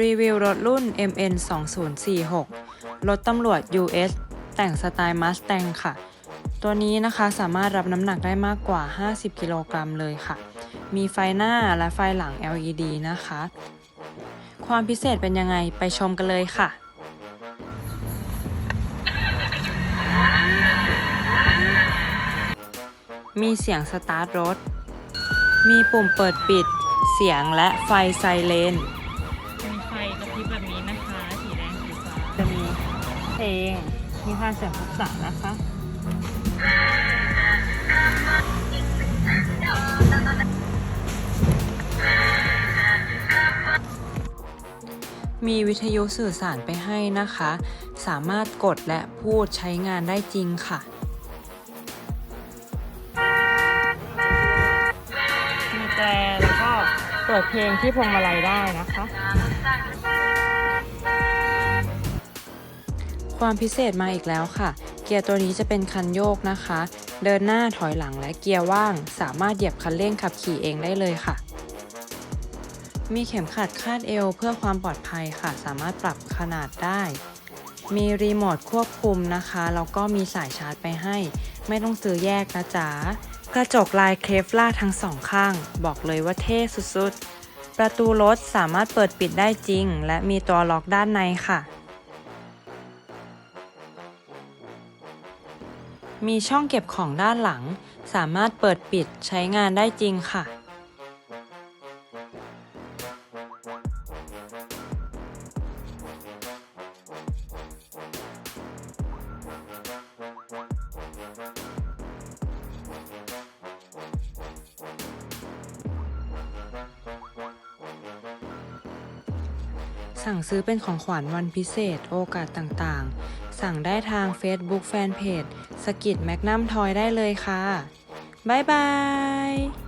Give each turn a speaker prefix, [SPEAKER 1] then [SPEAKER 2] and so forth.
[SPEAKER 1] รีวิวรถรุ่น MN 2046รถตำรวจ US แต่งสไตล์ Mustang ค่ะ ตัวนี้นะคะสามารถรับน้ำหนักได้มากกว่า 50 กิโลกรัมเลยค่ะ มีไฟหน้าและไฟหลัง LED นะคะ ความพิเศษเป็นยังไงไปชมกันเลยค่ะมีเสียงสตาร์ทรถ มีปุ่มเปิดปิด เสียงและไฟไซเรน
[SPEAKER 2] ไฟกระพริบแบบนี้นะคะ สีแดงสีฟ้า
[SPEAKER 1] จะมีเพลงมีความเสียงภาษานะคะมีวิทยุสื่อสารไปให้นะคะ สามารถกดและพูดใช้งานได้จริงค่ะ
[SPEAKER 2] มีแตรแล้วก็ เปิดเพลงที่พวงมาลัยได้นะคะ
[SPEAKER 1] ความพิเศษมาอีกแล้วค่ะ เกียร์ตัวนี้จะเป็นคันโยกนะคะ เดินหน้าถอยหลังและเกียร์ว่าง สามารถเหยียบคันเร่งขับขี่เองได้เลยค่ะ มีเข็มขัดคาดเอวเพื่อความปลอดภัยค่ะ สามารถปรับขนาดได้ มีรีโมทควบคุมนะคะ แล้วก็มีสายชาร์จไปให้ ไม่ต้องซื้อแยกนะจ๊ะ กระจกลายเคฟล่าทั้งสองข้าง บอกเลยว่าเท่สุดๆ ประตูรถสามารถเปิดปิดได้จริง และมีตัวล็อกด้านในค่ะมีช่องเก็บของด้านหลัง สามารถเปิดปิดใช้งานได้จริงค่ะ สั่งซื้อเป็นของขวัญวันพิเศษ โอกาสต่างๆ สั่งได้ทาง Facebook Fanpage สกิดแมกนัมทอยได้เลยค่ะ บ๊ายบาย